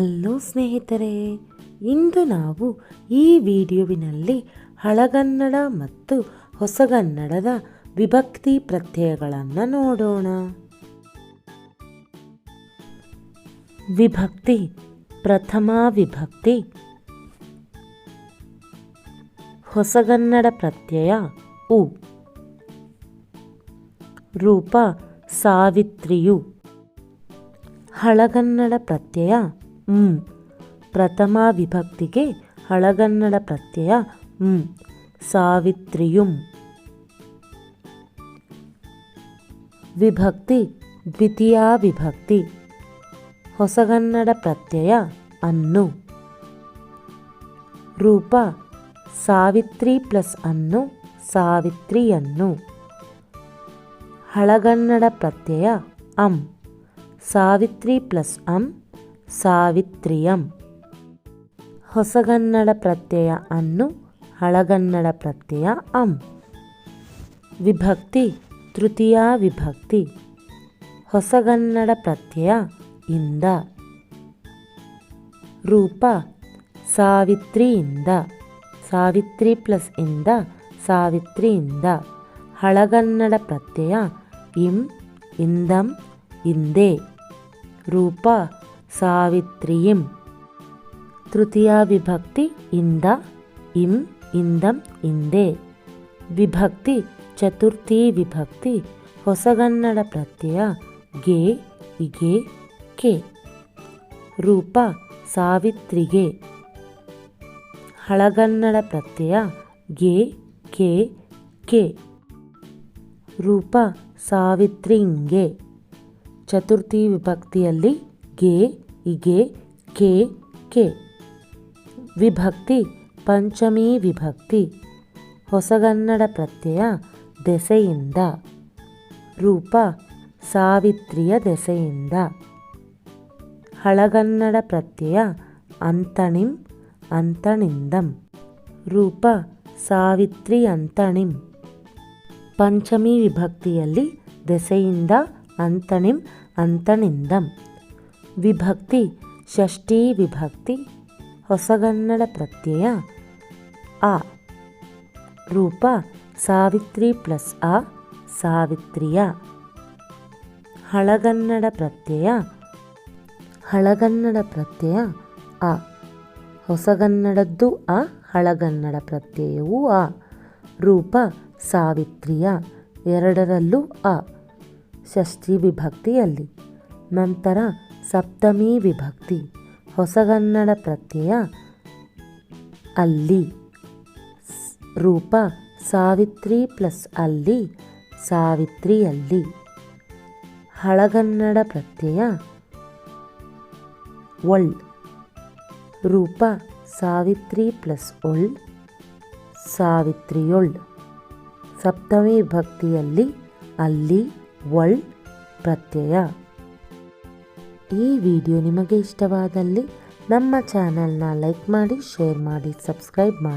Hello ಸ್ನೇಹಿತರೆ, ಇಂದು ನಾವು ಈ ವಿಡಿಯೋವಿನಲ್ಲಿ ಹಳಗನ್ನಡ ಮತ್ತು ಹೊಸಗನ್ನಡದ ವಿಭಕ್ತಿ ಪ್ರತ್ಯಯಗಳನ್ನು ನೋಡೋಣ. ವಿಭಕ್ತಿ, ಪ್ರಥಮ ವಿಭಕ್ತಿ. ಹೊಸಗನ್ನಡ ಪ್ರತ್ಯಯ ಉ. ರೂಪ, ಸಾವಿತ್ರಿಯು. ಹಳಗನ್ನಡ ಪ್ರತ್ಯಯ ಮ್ ಪ್ರಥಮ ವಿಭಕ್ತಿಗೆ ಹಳಗನ್ನಡ ಪ್ರತ್ಯಯ ಮ್ ಸಾವಿತ್ರಿಯುಂ. ವಿಭಕ್ತಿ, ದ್ವಿತೀಯ ವಿಭಕ್ತಿ. ಹೊಸಗನ್ನಡ ಪ್ರತ್ಯಯ ಅನ್ನು. ರೂಪ, ಸಾವಿತ್ರಿ ಪ್ಲಸ್ ಅನ್ನು ಸಾವಿತ್ರಿಯನ್ನು ಹಳಗನ್ನಡ ಪ್ರತ್ಯಯ ಅಂ. ಸಾವಿತ್ರಿ ಪ್ಲಸ್ ಅಂ ಸಾವಿತ್ರಿಯಂ. ಹೊಸಗನ್ನಡ ಪ್ರತ್ಯಯ ಅನ್ನು ಹಳಗನ್ನಡ ಪ್ರತ್ಯಯ ಅಂ. ವಿಭಕ್ತಿ, ತೃತೀಯ ವಿಭಕ್ತಿ. ಹೊಸಗನ್ನಡ ಪ್ರತ್ಯಯ ಇಂದ. ರೂಪ, ಸಾವಿತ್ರಿಯಿಂದ. ಸಾವಿತ್ರಿ ಪ್ಲಸ್ ಇಂದ, ಸಾವಿತ್ರಿಯಿಂದ. ಹಳಗನ್ನಡ ಪ್ರತ್ಯಯ ಇಂ, ಇಂದಂ, ಇಂದೆ. ರೂಪ ಸಾವಿತ್ರಿಯಿಂ. ತೃತೀಯ ವಿಭಕ್ತಿ ಇಂದ, ಇಂ, ಇಂದಂ, ಇಂದೆ. ವಿಭಕ್ತಿ, ಚತುರ್ಥಿ ವಿಭಕ್ತಿ, ಹೊಸಗನ್ನಡ ಪ್ರತ್ಯಯ, ಗೆ ಇಗೆ ಕೆ. ರೂಪ, ಸಾವಿತ್ರಿಗೆ. ಹಳಗನ್ನಡ ಪ್ರತ್ಯಯ, ಗೆ, ಕೆ ಕೆ. ರೂಪ ಸಾವಿತ್ರಿಂಗೆ ಚತುರ್ಥಿ ವಿಭಕ್ತಿಯಲ್ಲಿ ಗೆ, ಇಗೆ, ಕೆ ಕೆ. ವಿಭಕ್ತಿ, ಪಂಚಮಿ ವಿಭಕ್ತಿ. ಹೊಸಗನ್ನಡ ಪ್ರತ್ಯಯ ದೆಸೆಯಿಂದ. ರೂಪ, ಸಾವಿತ್ರಿಯ ದೆಸೆಯಿಂದ. ಹಳಗನ್ನಡ ಪ್ರತ್ಯಯ ಅಂತಣಿಂ ಅಂತಣಿಂದಂ ರೂಪ, ಸಾವಿತ್ರಿ ಅಂತಣಿಂ ಪಂಚಮಿ ವಿಭಕ್ತಿಯಲ್ಲಿ ದೆಸೆಯಿಂದ ಅಂತಣಿಂ ಅಂತಣಿಂದಂ ವಿಭಕ್ತಿ, ಷಷ್ಠಿ ವಿಭಕ್ತಿ, ಹೊಸಗನ್ನಡ ಪ್ರತ್ಯಯ, ಆ. ರೂಪ, ಸಾವಿತ್ರಿ ಪ್ಲಸ್ ಅ ಸಾವಿತ್ರಿಯ. ಹಳಗನ್ನಡ ಪ್ರತ್ಯಯ ಹಳಗನ್ನಡ ಪ್ರತ್ಯಯ ಅ ಹೊಸಗನ್ನಡದ್ದು ಆ, ಹಳಗನ್ನಡ ಪ್ರತ್ಯಯವು ಆ. ರೂಪ, ಸಾವಿತ್ರಿಯ, ಎರಡರಲ್ಲೂ ಅ ಷಷ್ಠಿ ವಿಭಕ್ತಿಯಲ್ಲಿ. ನಂತರ ಸಪ್ತಮಿ ವಿಭಕ್ತಿ, ಹೊಸಗನ್ನಡ ಪ್ರತ್ಯಯ, ಅಲ್ಲಿ. ರೂಪ, ಸಾವಿತ್ರಿ ಪ್ಲಸ್ ಅಲ್ಲಿ ಸಾವಿತ್ರಿಯಲ್ಲಿ ಹಳಗನ್ನಡ ಪ್ರತ್ಯಯ, ಒಳ್. ರೂಪ, ಸಾವಿತ್ರಿ ಪ್ಲಸ್ ಒಳ್, ಸಾವಿತ್ರಿಯೊಳ್. ಸಪ್ತಮಿ ಭಕ್ತಿಯಲ್ಲಿ ಅಲ್ಲಿ, ಒಳ್ ಪ್ರತ್ಯಯ. ಈ ವಿಡಿಯೋ ನಿಮಗೆ ಇಷ್ಟವಾದಲ್ಲಿ ನಮ್ಮ ಚಾನೆಲ್ನ ಲೈಕ್ ಮಾಡಿ ಶೇರ್ ಮಾಡಿ ಸಬ್ಸ್ಕ್ರೈಬ್ ಮಾಡಿ.